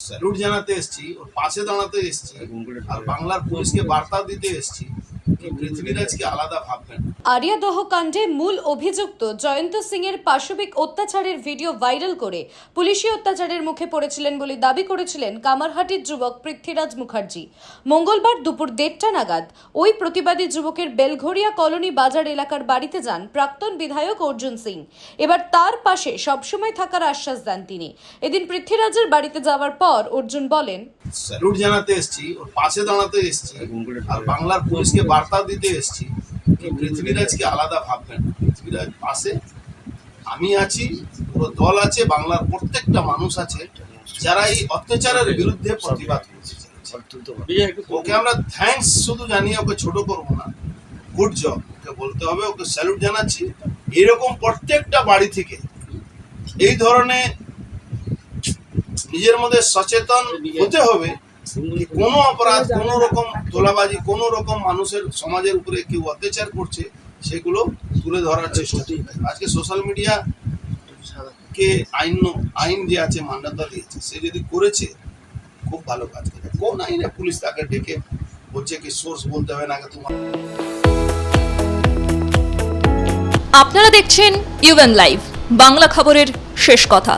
Salute জানাতে এসেছি ওর পাশে দাঁড়াতে এসেছি আর বাংলার পুলিশকে বার্তা দিতে এসেছি। আরিয়াদহ কাণ্ডে মূল অভিযুক্ত জয়ন্ত সিং এর পাশবিক অত্যাচারের ভিডিও ভাইরাল করে পুলিশি অত্যাচারের মুখে পড়েছিলেন বলে দাবি করেছিলেন কামারহাটির যুবক পৃথ্বীরাজ মুখার্জি। মঙ্গলবার দুপুর দেড়টা নাগাদ ওই প্রতিবাদী যুবকের বেলঘরিয়া কলোনি বাজার এলাকার বাড়িতে যান প্রাক্তন বিধায়ক অর্জুন সিং। এবার তার পাশে সবসময় থাকার আশ্বাস দেন তিনি। এদিন পৃথ্বীরাজের বাড়িতে যাওয়ার পর অর্জুন বলেন স্যালুট জানাতে এসেছি, ওর পাশে দাঁড়াতে এসেছি, আর বাংলার পুলিশকে বার্তা দিতে এসেছি। পৃথ্বীরাজকে আলাদা ভাববেন। পৃথ্বীরাজ পাশে, আমি আছি, পুরো দল আছে, বাংলার প্রত্যেকটা মানুষ আছে, যারা এই অত্যাচারের বিরুদ্ধে প্রতিবাদ করছে। ওকে আমরা থ্যাঙ্কস শুধু জানিয়ে ওকে ছোট করব না। গুড জব ওকে বলতে হবে, ওকে স্যালুট জানাচ্ছি। এরকম প্রত্যেকটা বাড়ি থেকে এই ধরনের নিজের মধ্যে সচেতন হতে হবে কোনো অপরাধ, কোনো রকম তোলাবাজি, কোনো রকম মানুষের, সমাজের উপরে কেউ অত্যাচার করছে, সেগুলো তুলে ধরার চেষ্টা। আজকে সোশ্যাল মিডিয়া কে আইন আইন যে আছে, মান্যতা দিয়েছে, সে যদি করেছে, খুব ভালো কাজ করে কোন আইনে পুলিশ তাকে ডেকে বলছে কি, সোর্স বলতে হবে না তোমার আপনারা দেখছেন ইউএন লাইভ বাংলা খবরের শেষ কথা